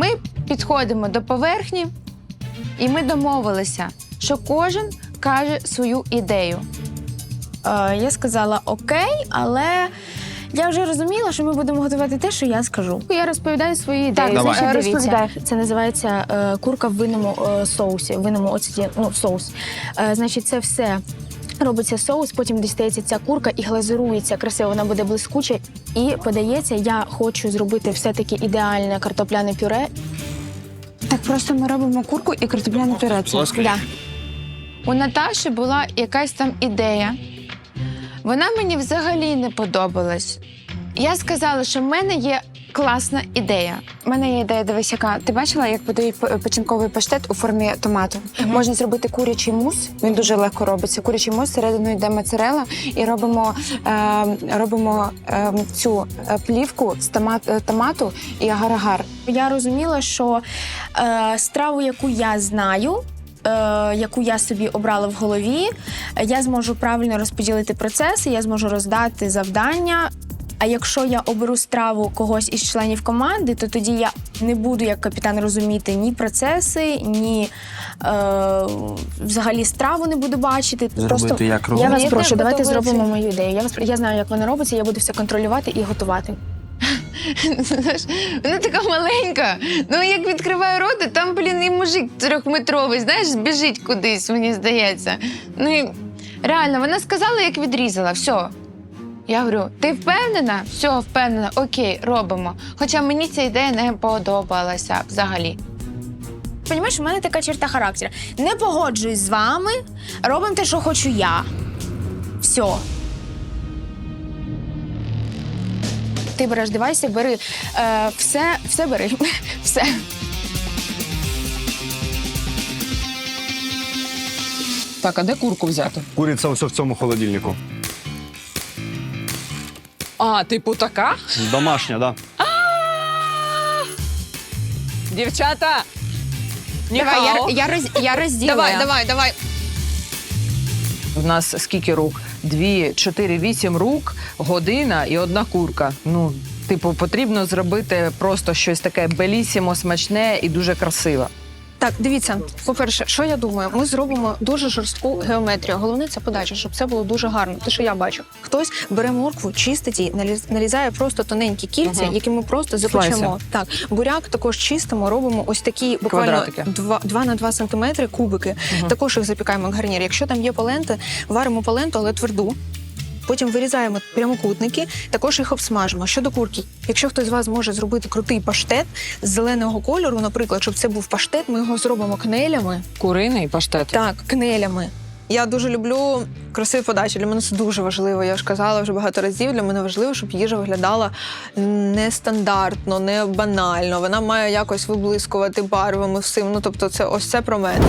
Ми підходимо до поверхні, і ми домовилися, що кожен каже свою ідею. Е, я сказала окей, але я вже розуміла, що ми будемо готувати те, що я скажу. Я розповідаю свої ідеї. Так, Давай. значить, Дивіться. розповідаю. Це називається е, курка в винному е, соусі, в винному оцеті, ну, соус. Е, значить, це все. Робиться соус, потім дістається ця курка і глазурується красиво, вона буде блискуча і подається. Я хочу зробити все-таки ідеальне картопляне пюре. Так просто ми робимо курку і картопляне пюре. Це Да. У Наташі була якась там ідея. Вона мені взагалі не подобалась. Я сказала, що в мене є класна ідея. У мене є ідея, дивись, яка ти бачила, як подають печінковий паштет у формі томату. Можна зробити курячий мус. Він дуже легко робиться. Курячий мус всередину йде моцарела, і робимо, е, робимо е, цю плівку з томат, е, томату і агар-агар. Я розуміла, що е, страву, яку я знаю. е, Яку я собі обрала в голові, я зможу правильно розподілити процеси, я зможу роздати завдання. А якщо я оберу страву когось із членів команди, то тоді я не буду як капітан розуміти ні процеси, ні е, взагалі страву не буду бачити. Зробити як я вас Мені прошу, давайте подобається. зробимо мою ідею. Я вас я знаю, як вона робиться. Я буду все контролювати і готувати. Знаєш, Вона така маленька. Ну як відкриває рота, там, блін, і мужик трьохметровий, знаєш, біжить кудись, мені здається. Ну і реально, вона сказала, як відрізала, все. Я говорю, ти впевнена? Все, впевнена, окей, робимо. Хоча мені ця ідея не подобалася взагалі. Понімаєш, у мене така черта характеру. Не погоджуюсь з вами, робимо те, що хочу я. Все. Ти береш девайси, бери е, все, все бери. все. Так, а де курку взяти? Куриця ось в цьому холодильнику. А, типу така? Домашня, да. Дівчата! Давай, я, я, роз, я розділила. Давай, давай, давай. У нас скільки рук? Дві, чотири, вісім рук, година і одна курка. Ну, типу, потрібно зробити просто щось таке белісімо, смачне і дуже красиве. Так, дивіться, по-перше, що я думаю, ми зробимо дуже жорстку геометрію. Головне це подача, щоб це було дуже гарно. Те, що я бачу. Хтось бере моркву, чистить її, наліз- нарізає просто тоненькі кільця, Мгм. які ми просто запечемо. Так, буряк також чистимо, робимо ось такі буквально Квадратики. 2, 2 на 2 сантиметри кубики. Також їх запікаємо як гарнір. Якщо там є полента, варимо поленту, але тверду. Потім вирізаємо прямокутники, також їх обсмажимо. Щодо курки, якщо хтось з вас може зробити крутий паштет з зеленого кольору, наприклад, щоб це був паштет, ми його зробимо кнелями. Куриний паштет. Так, кнелями. Я дуже люблю красиві подачі. Для мене це дуже важливо. Я ж казала вже багато разів. Для мене важливо, щоб їжа виглядала нестандартно, не банально. Вона має якось виблискувати барвами всім. Ну тобто, це ось це про мене.